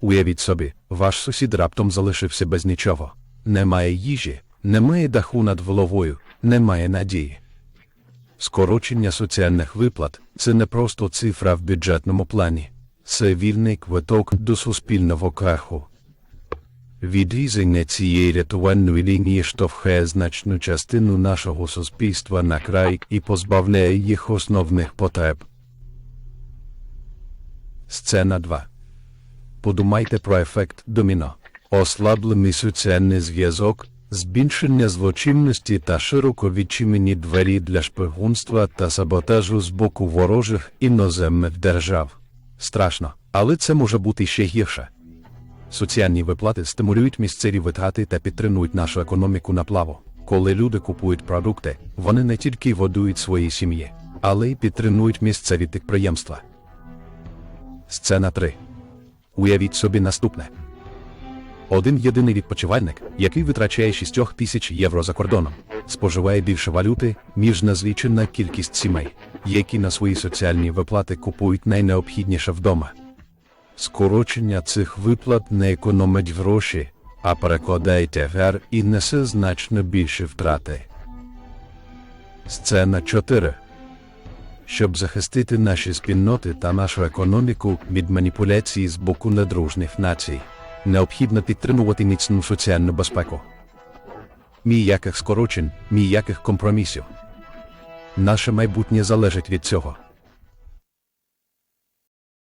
Уявіть собі, ваш сусід раптом залишився без нічого. Немає їжі, немає даху над головою, немає надії. Скорочення соціальних виплат це не просто цифра в бюджетному плані, це вільний квиток до суспільного краху. Відрізання цієї рятувальної лінії штовхає значну частину нашого суспільства на край і позбавляє їх основних потреб. Сцена 2. Подумайте про ефект доміно. Ослаблений соціальний зв'язок, збільшення злочинності та широко відчинені двері для шпигунства та саботажу з боку ворожих іноземних держав. Страшно, але це може бути ще гірше. Соціальні виплати стимулюють місцеві витрати та підтримують нашу економіку на плаву. Коли люди купують продукти, вони не тільки годують свої сім'ї, але й підтримують місцеві підприємства. Сцена 3. Уявіть собі наступне. Один єдиний відпочивальник, який витрачає 6 тисяч євро за кордоном, споживає більше валюти, ніж незлічена кількість сімей, які на свої соціальні виплати купують найнеобхідніше вдома. Скорочення цих виплат не економить гроші, а перекладає тягар і несе значно більше втрати. Сцена 4. Щоб захистити наші спільноти та нашу економіку від маніпуляцій з боку недружних націй, необхідно підтримувати міцну соціальну безпеку. Ніяких скорочень, ніяких компромісів. Наше майбутнє залежить від цього.